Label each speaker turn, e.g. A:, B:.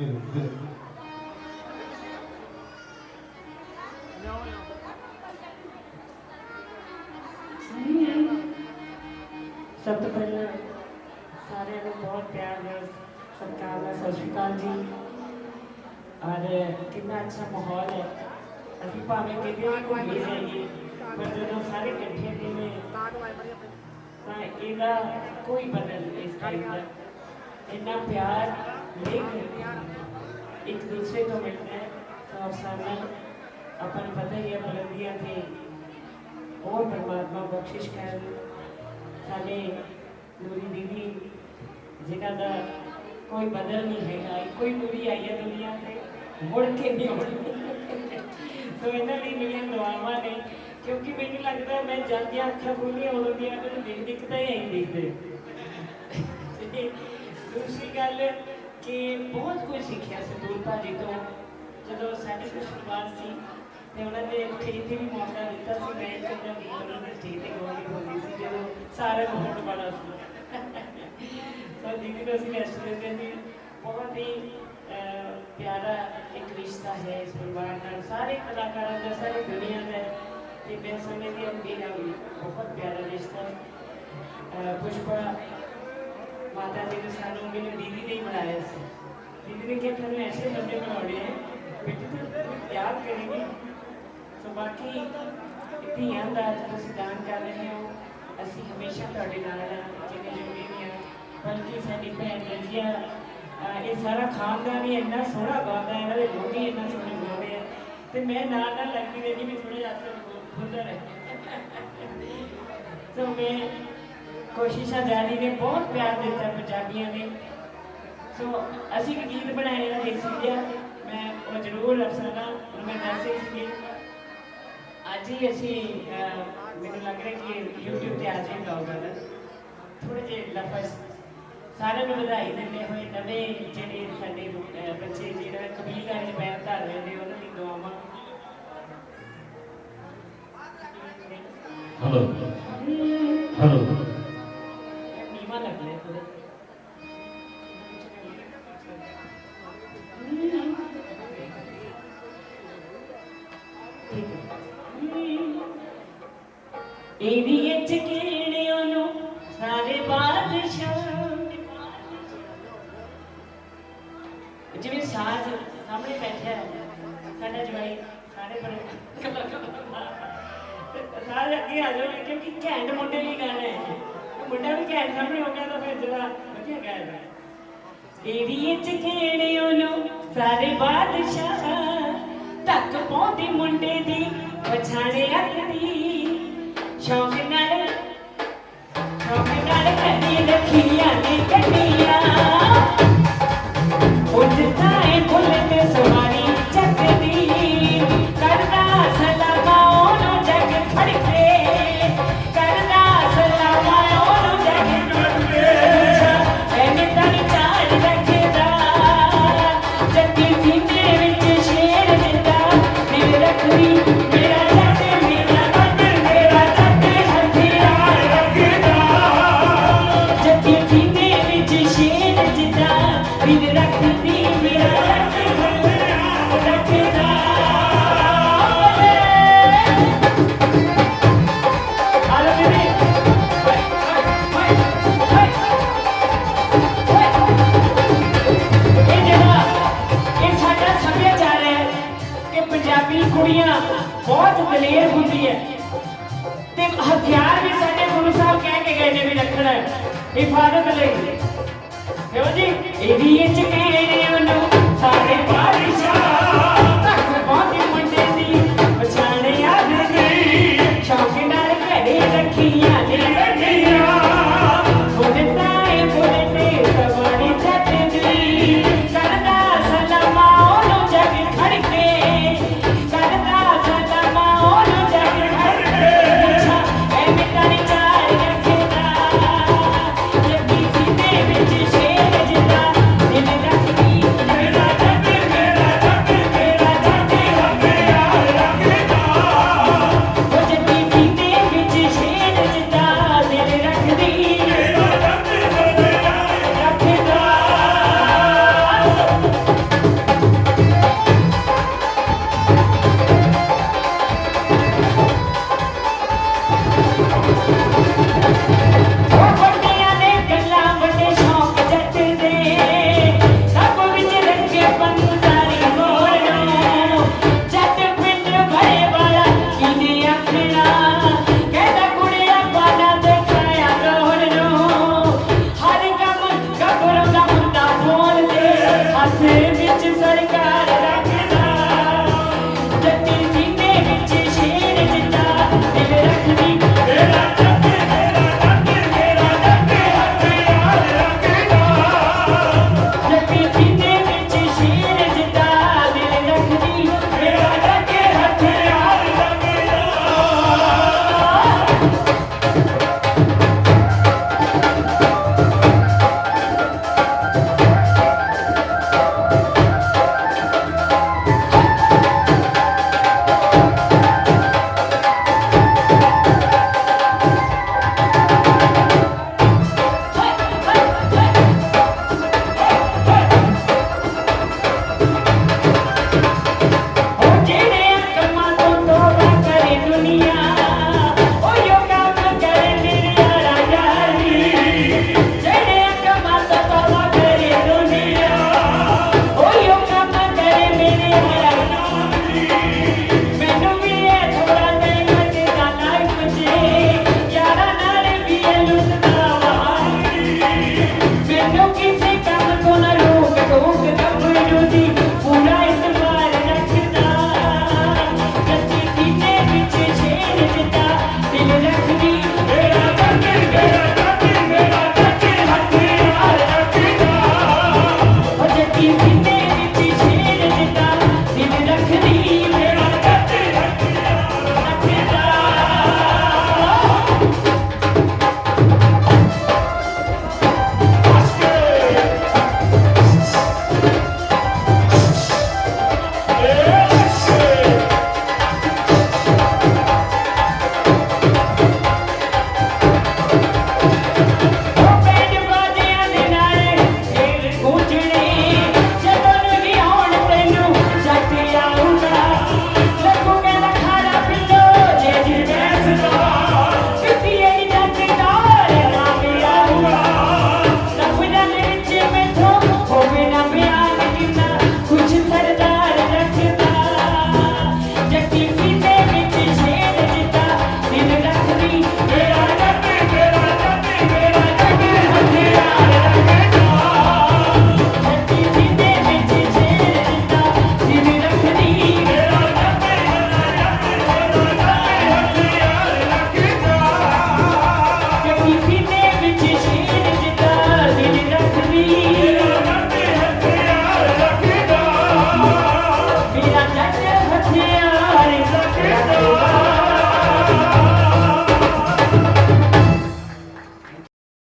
A: ਸਭ ਤੋਂ ਪਹਿਲਾਂ ਸਾਰਿਆਂ ਨੂੰ ਬਹੁਤ ਪਿਆਰ ਨਾਲ ਸਤਿਕਾਰ ਨਾਲ ਸਤਿ ਸ਼੍ਰੀ ਅਕਾਲ ਜੀ। ਔਰ ਕਿੰਨਾ ਅੱਛਾ ਮਾਹੌਲ ਹੈ ਅਸੀਂ ਭਾਵੇਂ ਕਿਤੇ ਵੀ ਜਾਈਏ ਪਰ ਜਦੋਂ ਸਾਰੇ ਇਕੱਠੇ ਨੇ ਤਾਂ ਇਹਦਾ ਕੋਈ ਬਦਲ ਨਹੀਂ ਇਸ ਟਾਈਮ ਦਾ ਇੰਨਾ ਪਿਆਰ ਲੇਖ ਇੱਕ ਦੂਸਰੇ ਤੋਂ ਮਿਲਦਾ ਹੈ ਤਾਂ ਅਫਸਰ ਨਾਲ ਆਪਾਂ ਨੂੰ ਪਤਾ ਹੀ ਹੈ ਬੁਲੰਦੀਆਂ ਤੇ ਹੋਰ ਪਰਮਾਤਮਾ ਬਖਸ਼ਿਸ਼ ਨੂਰੀ ਦੀਦੀ, ਜਿਨ੍ਹਾਂ ਦਾ ਕੋਈ ਬਦਲ ਨਹੀਂ ਹੈਗਾ ਇੱਕੋ ਨੂਰੀ ਆਈ ਹੈ ਦੁਨੀਆ ਤੇ, ਮੁੜ ਕੇ ਨਹੀਂ ਆਉਣੀ। ਸੋ ਇਹਨਾਂ ਲਈ ਮੇਰੀਆਂ ਦੁਆਵਾਂ ਨੇ, ਕਿਉਂਕਿ ਮੈਨੂੰ ਲੱਗਦਾ ਮੈਂ ਜਾਂਦੀਆਂ ਅੱਖਾਂ ਖੋਲੀਆਂ ਉਦੋਂ ਦੀਆਂ, ਮੈਨੂੰ ਦਿਖ ਦਿਖਦਾ ਹੀ ਨਹੀਂ ਦਿਖਦੇ। ਦੂਸਰੀ ਗੱਲ ਕਿ ਬਹੁਤ ਕੁਝ ਸਿੱਖਿਆ ਸੰਦੂਰ ਭਾਜੀ ਤੋਂ। ਜਦੋਂ ਸਾਡੇ ਕੁਝ ਸ਼ੁਰੂਆਤ ਸੀ, ਤੇ ਉਹਨਾਂ ਨੇ ਸਟੇਜ ਤੇ ਵੀ ਮੌਕਾ ਦਿੱਤਾ ਸੀ, ਮੈਂ ਚੰਗਾ ਵੀ ਉਹਨਾਂ ਦੇ ਸਟੇਜ ਤੇ ਗਾਉਣ ਹੁੰਦੀ ਸੀ, ਜਦੋਂ ਸਾਰਾ ਮਾਹੌਲ ਬੜਾ ਸੀ। ਸੋ ਦੀਦੀ ਨੂੰ ਅਸੀਂ ਰੈਸਟ ਦਿੰਦੇ ਸੀ ਬਹੁਤ ਹੀ ਪਿਆਰਾ ਇੱਕ ਰਿਸ਼ਤਾ ਹੈ ਇਸ ਪਰਿਵਾਰ ਨਾਲ। ਸਾਰੇ ਕਲਾਕਾਰਾਂ ਦਾ, ਸਾਰੀ ਦੁਨੀਆ ਦਾ ਤੇ ਮੈਂ ਸਮਝਦੀ ਹਾਂ ਮੇਰਾ ਵੀ ਬਹੁਤ ਪਿਆਰਾ ਰਿਸ਼ਤਾ ਹੈ। ਪੁਸ਼ਪਾ ਮਾਤਾ ਜੀ ਨੇ ਸਾਨੂੰ ਮੈਨੂੰ ਦੀਦੀ ਨੇ ਬਣਾਇਆ ਸੀ। ਦੀਦੀ ਨੇ ਕਿਹਾ, ਤੁਹਾਨੂੰ ਐਸੇ ਬੰਦੇ ਬਣਾਉਣੇ ਹੈ ਬੇਟੀ ਤੂੰ ਯਾਦ ਕਰੇਗੀ, ਸੋ ਬਾਕੀ ਧੀਆਂ ਦਾ ਤੁਸੀਂ ਦਾਨ ਕਰ ਰਹੇ ਹੋ। ਅਸੀਂ ਹਮੇਸ਼ਾ ਤੁਹਾਡੇ ਨਾਲ ਹਾਂ ਜੁੜੇ ਵੀ ਹਾਂ। ਬਲਕਿ ਸਾਡੀ ਭੈਣ ਰਜੀਆ ਇਹ ਸਾਰਾ ਖਾਨਦਾਨ ਹੀ ਇੰਨਾ ਸੋਹਣਾ ਗਾਉਂਦਾ ਹੈ ਇਹਨਾਂ ਦੇ ਲੋਕ ਹੀ ਇੰਨਾ ਸੋਹਣੇ ਗਾਉਂਦੇ ਆ। ਤੇ ਮੈਂ ਨਾਲ ਨਾਲ ਲੱਗਦੀ ਰਹੀ ਵੀ ਥੋੜੇ ਜਿਹਾ ਹੱਥ ਖੁੱਲਦਾ ਰਹੇ ਸੋ ਮੈਂ ਕੋਸ਼ਿਸ਼ਾਂ ਜਾਰੀ ਨੇ, ਬਹੁਤ ਪਿਆਰ ਦਿੱਤਾ ਪੰਜਾਬੀਆਂ ਨੇ। ਸੋ ਅਸੀਂ ਇੱਕ ਗੀਤ ਬਣਾਇਆ ਹੈ ਦੇਸੀ ਜਿਹਾ ਮੈਂ ਉਹ ਜ਼ਰੂਰ ਅਫਸਰਾਂ ਨੂੰ ਮੈਂ ਦੱਸ ਸੀ ਅੱਜ ਹੀ ਅਸੀਂ ਮੈਨੂੰ ਲੱਗ ਰਿਹਾ ਕਿ YouTube ਤੇ ਆ ਜਾਏਗਾ ਉਹ ਗਾਣਾ ਥੋੜੇ ਜਿਹੇ ਲਫ਼ਜ਼ ਸਾਰਿਆਂ ਨੂੰ ਵਧਾਈ ਦਿੰਦੇ ਹੋਏ ਨਵੇਂ ਜਿਹੜੇ ਸਾਡੇ ਬੱਚੇ ਜਿਹੜਾ ਕਬੀਲਦਾਰੀ ਚ ਪੈਰ ਧਰ ਰਹੇ ਨੇ, ਉਹਨਾਂ ਦੀ ਦੁਆਵਾਂ।
B: ਹਲੋ ਹਲੋ
A: ਇਹਦੀ ਇੱਚ ਕਿਹੜਿਆਂ ਨੂੰ ਸਾਰੇ ਬਾਦਸ਼ਾਹ ਜਿਵੇਂ ਸਾਜ ਸਾਹਮਣੇ ਬੈਠਿਆ ਸਾਡਾ ਜਵਾਈ ਸਾਰੇ ਪਰ ਸਾਰੇ ਅੱਗੇ ਆ ਜਾਓ, ਕਿਉਂਕਿ ਘੈਂਟ ਮੁੰਡੇ ਲਈ ਗਾਣਾ ਹੈ। ਮੁੰਡਾ ਵੀ ਘੈਂਟ ਸਾਹਮਣੇ ਹੋ ਗਿਆ ਤਾਂ ਫਿਰ ਜਰਾ ਵਧੀਆ ਗਾਇਆ ਇਹਦੀ ਇੱਚ ਕਿਹੜਿਆਂ ਨੂੰ ਸਾਰੇ ਬਾਦਸ਼ਾਹ। ਤੱਕ ਪਹੁੰਚਦੀ ਮੁੰਡੇ ਦੀ, ਪਛਾਣੇ ਅੱਖਦੀ ਸ਼ੌਕ ਨਾਲ ਸ਼ੌਕ ਨਾਲ ਕੱਢੀ ਰੱਖੀਆਂ ਨੇ ਕੱਢੀਆਂ ਕੁੜੀਆਂ ਬਹੁਤ ਦਲੇਰ ਹੁੰਦੀ ਹੈ। ਤੇ ਹਥਿਆਰ ਵੀ ਸਾਡੇ ਗੁਰੂ ਸਾਹਿਬ ਕਹਿ ਕੇ ਗਏ ਨੇ ਵੀ ਰੱਖਣਾ। ਹਿਫਾਜ਼ਤ ਲਈ। ਕਿਉਂ ਜੀ, ਇਹ ਵੀ ਇਹ ਚ ਕਹਿ ਰਹੇ ਨੇ ਉਹਨੂੰ ਸਾਡੇ ਬਾਹਰ